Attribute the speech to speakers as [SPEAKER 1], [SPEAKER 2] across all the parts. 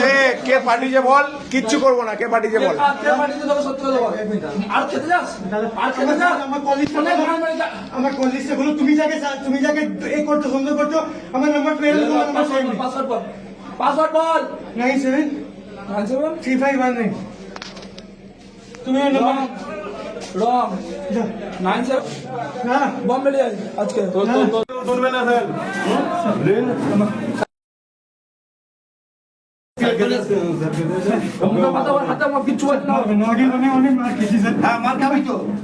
[SPEAKER 1] কে কে পাঠিয়েছে বল কিচ্ছু করব না কে পাঠিয়েছে বল
[SPEAKER 2] আর খেতে যাস আর খেতে যাস
[SPEAKER 3] আমার কলিজ
[SPEAKER 2] অনেক ভাড়া মেরে যা।
[SPEAKER 3] আমার কলিজে বলো তুমি যাকে তুমি যাকে করছ সন্দেহ করছ আমার নাম্বার পেয়ে
[SPEAKER 2] পাসওয়ার্ড বল, পাসওয়ার্ড বল
[SPEAKER 3] nine seven three five one nine তুমি নাম্বার
[SPEAKER 2] রং নাইন সেভেন
[SPEAKER 3] না
[SPEAKER 2] বম্বে আজকে না
[SPEAKER 3] স্যার
[SPEAKER 4] হ্যাঁ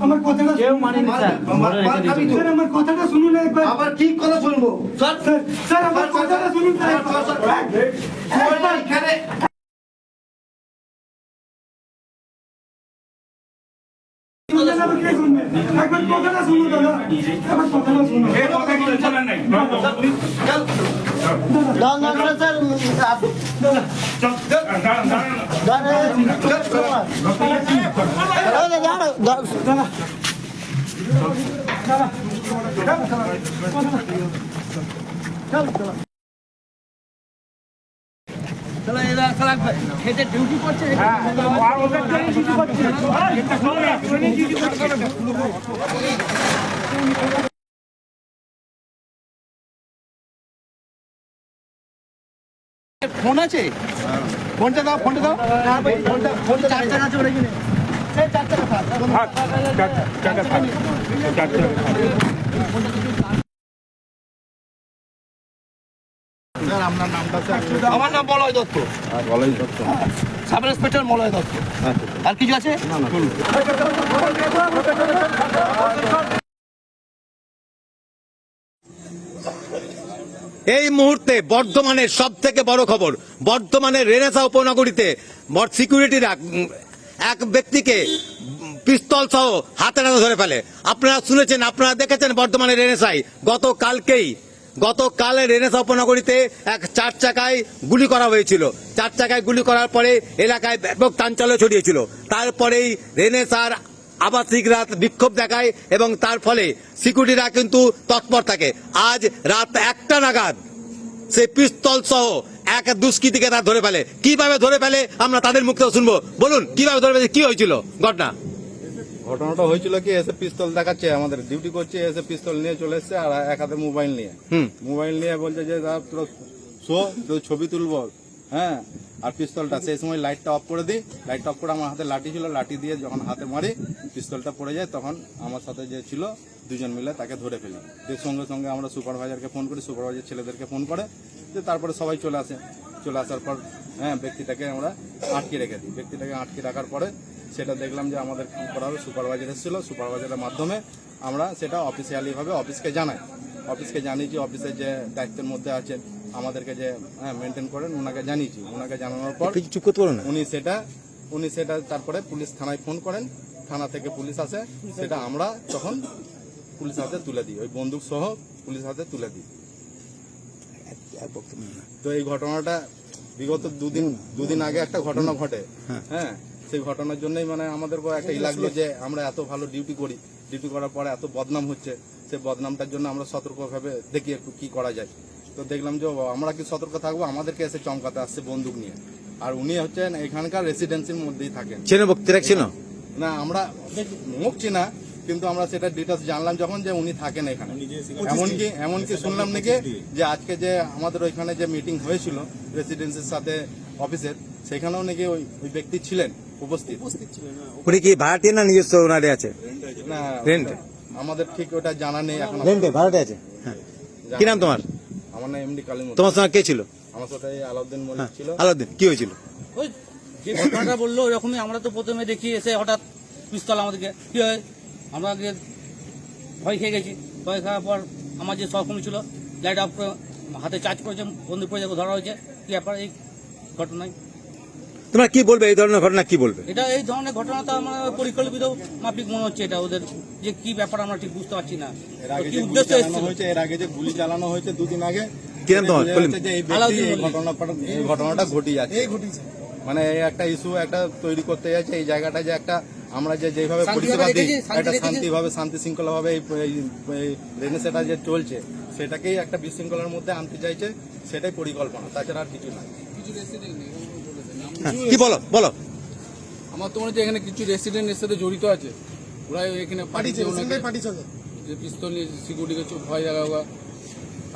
[SPEAKER 3] আমার কথাটা মানে স্যার শুনুন একবার
[SPEAKER 4] আবার ঠিক কথা শুনব স্যার
[SPEAKER 3] স্যার স্যার আমার কথাটা শুনুন স্যার একবার
[SPEAKER 4] এখানে
[SPEAKER 3] শুনবেন আবার কে শুনবে একবার কথাটা শুনুন দাদা একবার কথাটা শুনুন
[SPEAKER 4] ফোন আছে? ফোনটা দাও ফোনটা দাও। ফোনটা ফোনটা চার টাকা আছে। ওটা কিনে থাক আপনার নামটা আমার নাম Baloy Dutta. Baloy Dutta. Sub inspector Malay Dutta. আর কিছু আছে? না না
[SPEAKER 5] এই মুহূর্তে বর্ধমানের সব থেকে বড় খবর, বর্ধমানের রেনেসা উপনগরীতে সিকিউরিটিরা এক ব্যক্তিকে পিস্তল সহ হাতে নাতে ধরে ফেলে। আপনারা শুনেছেন, আপনারা দেখেছেন বর্ধমানের রেনেসাই গতকালকেই গতকালে রেনেসা উপনগরীতে এক চার চাকায় গুলি করা হয়েছিল। চার চাকায় গুলি করার পরে এলাকায় ব্যাপক চাঞ্চল্য ছড়িয়েছিল। তারপরেই রেনেসার আবাসিক রাত বিক্ষোভ দেখায় এবং তার ফলে সিকিউরিটিরা কিন্তু তৎপর থাকে। আজ রাত একটা নাগাদ সে পিস্তল সহ এক দুষ্কৃতীকে তারা ধরে ফেলে। কীভাবে ধরে ফেলে? আমরা তাদের মুখ থেকে শুনব। বলুন কীভাবে ধরে ফেলে? কি হয়েছিল? ঘটনা?
[SPEAKER 6] ঘটনাটা হয়েছিল কি এসে পিস্তল দেখাচ্ছে আমাদের ডিউটি করছে এসে পিস্তল নিয়ে চলে এসছে আর এক হাতে মোবাইল নিয়ে।
[SPEAKER 5] হুম।
[SPEAKER 6] মোবাইল নিয়ে বলছে যে তোর শো তোর ছবি তুলবো। হ্যাঁ? আর পিস্তলটা সেই সময় লাইটটা অফ করে দিই। লাইটটা অফ করে আমার হাতে লাঠি ছিল লাঠি দিয়ে যখন হাতে মারি পিস্তলটা পড়ে যায় তখন আমার সাথে যে ছিল দুজন মিলে তাকে ধরে ফেলি দিয়ে সঙ্গে সঙ্গে আমরা সুপারভাইজারকে ফোন করি সুপারভাইজার ছেলেদেরকে ফোন করে যে তারপরে সবাই চলে আসে। চলে আসার পর হ্যাঁ ব্যক্তিটাকে আমরা আটকে রেখে দিই। ব্যক্তিটাকে আটকে রাখার পরে সেটা দেখলাম যে আমাদের কি করা হবে সুপারভাইজার এসেছিল। সুপারভাইজারের মাধ্যমে আমরা সেটা অফিসিয়ালিভাবে অফিসকে জানাই। অফিসকে জানিয়েছি অফিসের যে দায়িত্বের মধ্যে আছেন আমাদেরকে যে হ্যাঁ মেনটেন করেন ওনাকে জানিয়েছি। ওনাকে জানানোর পর
[SPEAKER 5] চুপ করতে পারো না?
[SPEAKER 6] উনি সেটা উনি সেটা তারপরে পুলিশ থানায় ফোন করেন। থানা থেকে পুলিশ আসে। সেটা আমরা তখন পুলিশ হাতে তুলে দিই ওই বন্দুক সহ পুলিশ হাতে তুলে দিই। তো এই ঘটনাটা বিগত দুদিন দুদিন আগে একটা ঘটনা ঘটে। হ্যাঁ সেই ঘটনার জন্যই মানে আমাদের একটা ই লাগল যে আমরা এত ভালো ডিউটি করি ডিউটি করার পরে এত বদনাম হচ্ছে। সেই বদনামটার জন্য আমরা সতর্কভাবে দেখি একটু কি করা যায়। তো দেখলাম যে আমরা কি সতর্ক থাকব? আমাদেরকে এসে চমকাতে আসছে বন্দুক নিয়ে। আর উনি হচ্ছেন এখানকার রেসিডেন্সির মধ্যেই থাকেন।
[SPEAKER 5] চেনো বক্তৃতা ছিল
[SPEAKER 6] না আমরা মুখ চিনা কিন্তু আমরা সেটা ডিটেলস জানলাম যখন যে উনি থাকেন এখানে। এমনকি এমনকি শুনলাম নাকি যে আজকে যে আমাদের ওইখানে যে মিটিং হয়েছিল রেসিডেন্সির সাথে অফিসের সেখানেও নাকি ওই ওই ব্যক্তি ছিলেন উপস্থিত।
[SPEAKER 5] উনি কি ভাড়াটিয়া না নিজস্ব ওনারে আছে?
[SPEAKER 6] না
[SPEAKER 5] Rent?
[SPEAKER 6] আমাদের ঠিক ওটা জানা নেই এখন।
[SPEAKER 5] রেন্টে ভাড়াটে আছে? হ্যাঁ। কি নাম তোমার?
[SPEAKER 6] আমার নাম এমডি কালী
[SPEAKER 5] তোমার সঙ্গে কে ছিল?
[SPEAKER 6] আমার সাথে এই আলাউদ্দিন মল্লিক ছিল।
[SPEAKER 5] আলাউদ্দিন কি হয়েছিল?
[SPEAKER 7] ওই যে ঘটনাটা বলল ওরকমই আমরা তো প্রথমে দেখি এসে হঠাৎ পিস্তল আমাদেরকে কি হয়? আমরা আগে ভয় খেয়ে গেছি। ভয় খাওয়ার পর আমার যে সহকর্মী ছিল লাইট অফ করে হাতে চার্জ করেছে বন্দুক পড়ে ধরা হয়েছে। কি ব্যাপার এই ঘটনায়?
[SPEAKER 5] তোমরা কি বলবে? এই ধরনের ঘটনা কি বলবে?
[SPEAKER 7] এটা এই ধরনের ঘটনা তো আমার পরিকল্পিত মাফিক মনে হচ্ছে এটা ওদের যে কি ব্যাপার আমরা ঠিক বুঝতে পারছি না।
[SPEAKER 6] এর আগে
[SPEAKER 7] কি উদ্দেশ্য
[SPEAKER 6] হয়েছে এর আগে যে গুলি চালানো হয়েছে দুদিন আগে। ঘটনাটা ঘটে যাচ্ছে। মানে এই একটা ইস্যু একটা তৈরি করতে যাচ্ছে এই জায়গাটা যে একটা আমরা যে যেভাবে পরিষেবা দিই একটা শান্তিভাবে শান্তি শৃঙ্খলা ভাবে এই রেনেসেটা যে চলছে সেটাকেই একটা বিশৃঙ্খলার মধ্যে আনতে চাইছে সেটাই পরিকল্পনা তাছাড়া আর কিছু নাই।
[SPEAKER 5] হ্যাঁ, কি বলো বলো।
[SPEAKER 8] আমার তো মনে হচ্ছে এখানে কিছু রেসিডেন্টের সাথে জড়িত আছে। ওরা এখানে পাঠিয়েছে যে পিস্তল নিয়ে সিকিউরিটিকে ভয় দেখা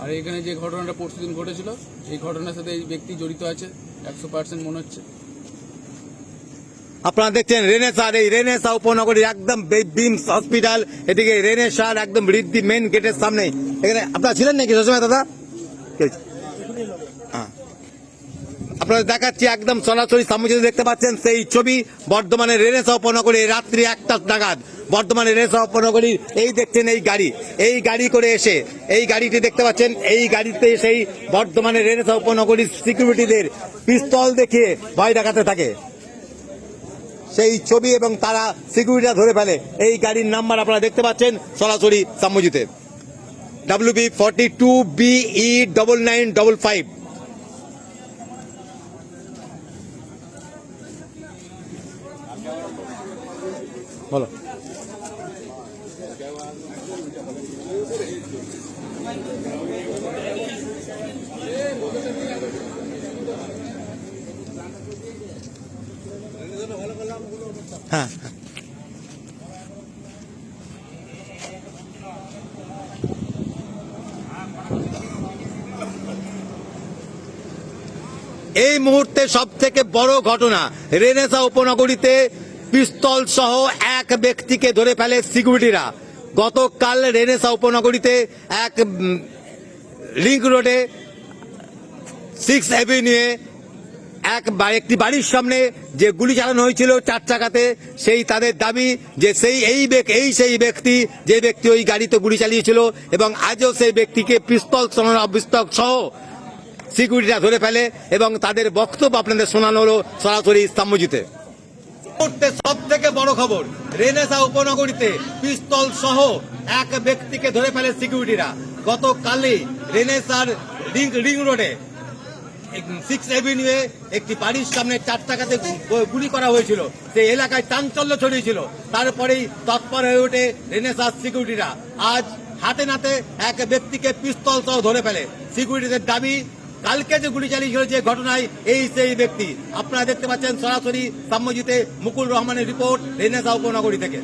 [SPEAKER 8] আর এখানে যে ঘটনাটা পরশু দিন ঘটেছিল এই ঘটনার সাথে এই ব্যক্তি জড়িত আছে একশো পার্সেন্ট মনে হচ্ছে।
[SPEAKER 5] আপনারা দেখছেন রেনেসার এই রেনেসা উপনগরীর একদম বিমস হসপিটাল, এদিকে রেনেসার একদম রিদ্ধি মেন গেটের সামনে। এখানে আপনারা ছিলেন নাকি সবসময় দাদা? হ্যাঁ। আপনারা দেখাচ্ছি একদম সরাসরি সামনে দেখতে পাচ্ছেন, সেই ছবি বর্ধমানের রেনেসা উপনগরী রাত্রি একটা নাগাদ। বর্ধমানের রেনেসা উপনগরীর এই দেখছেন এই গাড়ি। এই গাড়ি করে এসে, এই গাড়িটি দেখতে পাচ্ছেন, এই গাড়িতে সেই বর্ধমানের রেনেসা উপনগরীর সিকিউরিটিদের পিস্তল দেখিয়ে ভয় দেখাতে থাকে। সেই ছবি এবং তারা সিকিউরিটা ধরে ফেলে। এই গাড়ির নাম্বার আপনারা দেখতে পাচ্ছেন সরাসরি সাম্যজিতে W B forty two B E double nine double five বলো। হ্যাঁ। এই মুহূর্তে সব থেকে বড় ঘটনা, রেনেসা উপনগরীতে পিস্তল সহ এক ব্যক্তিকে ধরে ফেলে সিকিউরিটিরা গতকাল রেনেসা উপনগরীতে এক লিংক রোডে সিক্স অ্যাভিনিউয়ে এক একটি বাড়ির সামনে যে গুলি চালানো হয়েছিল চার চাকাতে, সেই তাদের দাবি যে সেই এই এই সেই ব্যক্তি, যে ব্যক্তি ওই গাড়িতে গুলি চালিয়েছিল এবং আজও সেই ব্যক্তিকে পিস্তল সহ সিকিউরিটিরা ধরে ফেলে এবং তাদের বক্তব্য আপনাদের শোনানো হলো সরাসরি মুহূর্তে সব থেকে বড় খবর, রেনেসা উপনগরীতে পিস্তল সহ এক ব্যক্তিকে ধরে ফেলে সিকিউরিটিরা। গতকালই রেনেসার রিং রিং রোডে সিক্স এভিনিউয়ে একটি বাড়ির সামনে চার টাকাতে গুলি করা হয়েছিল। সেই এলাকায় চাঞ্চল্য ছড়িয়েছিল। তারপরেই তৎপর হয়ে ওঠে রেনেসার সিকিউরিটিরা আজ হাতে নাতে এক ব্যক্তিকে পিস্তল সহ ধরে ফেলে। সিকিউরিটিদের দাবি, কালকে যে গুলি চালিয়েছিল যে ঘটনায় এই সেই ব্যক্তি। আপনারা দেখতে পাচ্ছেন সরাসরি সাম্যজিতে মুকুল রহমানের রিপোর্ট রেনেসা উপনগরী থেকে।